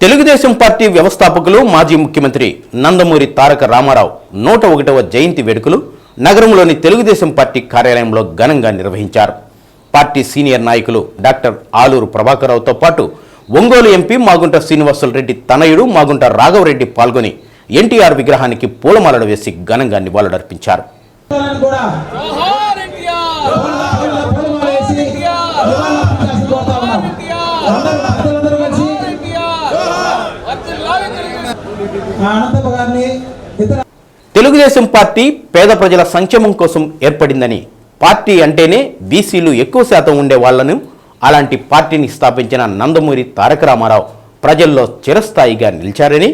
Telugu Desam party వ్యవస్థాపకులు మాజీ ముఖ్యమంత్రి నందమూరి తారక రామారావు నూట ఒకటవ జయంతి వేడుకలు నగరంలోని తెలుగుదేశం పార్టీ కార్యాలయంలో ఘనంగా నిర్వహించారు. పార్టీ సీనియర్ నాయకులు డాక్టర్ ఆలూరు ప్రభాకరరావుతో పాటు ఒంగోలు ఎంపీ మాగుంట శ్రీనివాసులరెడ్డి తనయుడు మాగుంట రాఘవరెడ్డి పాల్గొని ఎన్టీఆర్ విగ్రహానికి పూలమాలలు వేసి ఘనంగా నివాళులర్పించారు. వాళ్ళని తెలుగుదేశం పార్టీ పేద ప్రజల సంక్షేమం కోసం ఏర్పడిందని పార్టీ అంటేనే బీసీలు ఎక్కువ శాతం ఉండే వాళ్ళను అలాంటి పార్టీని స్థాపించిన నందమూరి తారక రామారావు ప్రజల్లో చిరస్థాయిగా నిలిచారని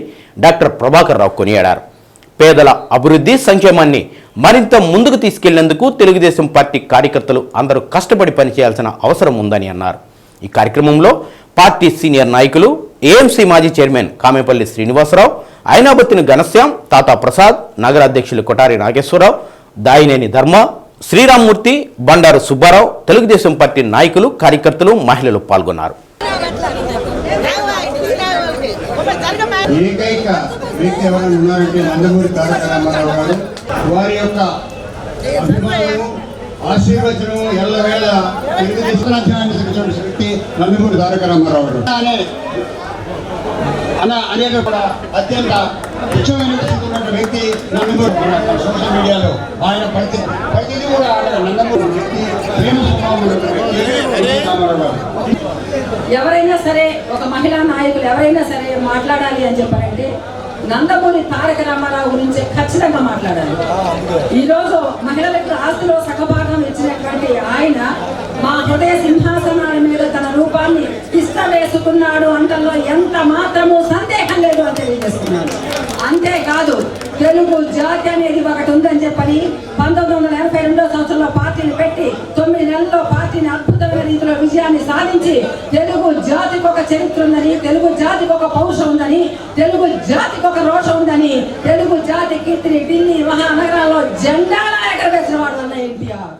డాక్టర్ ప్రభాకర్ రావు కొనియాడారు. పేదల అభివృద్ధి సంక్షేమాన్ని మరింత ముందుకు తీసుకెళ్ళేందుకు తెలుగుదేశం పార్టీ కార్యకర్తలు అందరూ కష్టపడి పనిచేయాల్సిన అవసరం ఉందని అన్నారు. ఈ కార్యక్రమంలో పార్టీ సీనియర్ నాయకులు ఏఎంసీ మాజీ చైర్మన్ కామేపల్లి శ్రీనివాసరావు అయినాబత్తిని ఘనశ్యాం తాతా ప్రసాద్ నగర అధ్యక్షులు కొటారి నాగేశ్వరరావు దాయినేని ధర్మ శ్రీరామ్మూర్తి బండారు సుబ్బారావు తెలుగుదేశం పార్టీ నాయకులు కార్యకర్తలు మహిళలు పాల్గొన్నారు. ఏకైక వ్యక్తి ఎవరైనా ఉన్నారంటే నందమూరి తారక రామారావు గారు. వారి యొక్క అభిమానము ఆశీర్వచనము ఎల్లవేళ తెలుగుదేశం నందమూరి తారక రామారావు గారు. అనే అన అనేక కూడా అత్యంత ముఖ్యమైన స్థితిలో వ్యక్తి నందమూరి సోషల్ మీడియాలో. ఆయన ప్రతి ప్రతిదీ కూడా ఆయన నందమూరి వ్యక్తి ప్రేమ స్వభావం ఎవరైనా సరే ఒక మహిళా నాయకులు ఎవరైనా సరే మాట్లాడాలి అని చెప్పారంటే నందమూరి తారక రామారావు గురించి ఖచ్చితంగా మాట్లాడాలి. ఈరోజు మహిళలకు ఆస్తిలో సగభాగం ఇచ్చినటువంటి ఆయన మా హృదయ సింహాసనాల మీద తన రూపాన్ని ఇష్ట వేసుకున్నాడు అంటల్లో జాతి అనేది ఒకటి ఉందని చెప్పని పంతొమ్మిది వందల ఎనభై రెండో సంవత్సరంలో పార్టీని పెట్టి తొమ్మిది నెలల్లో పార్టీని అద్భుతమైన రీతిలో విజయాన్ని సాధించి తెలుగు జాతికి ఒక చరిత్ర ఉందని తెలుగు జాతికి ఒక పౌరుషం ఉందని తెలుగు జాతికి ఒక రోషం ఉందని తెలుగు జాతి కీర్తిని ఢిల్లీ మహానగరాల్లో జెండా ఎక్కడ వేసిన వాడు అన్న ఎన్టీఆర్.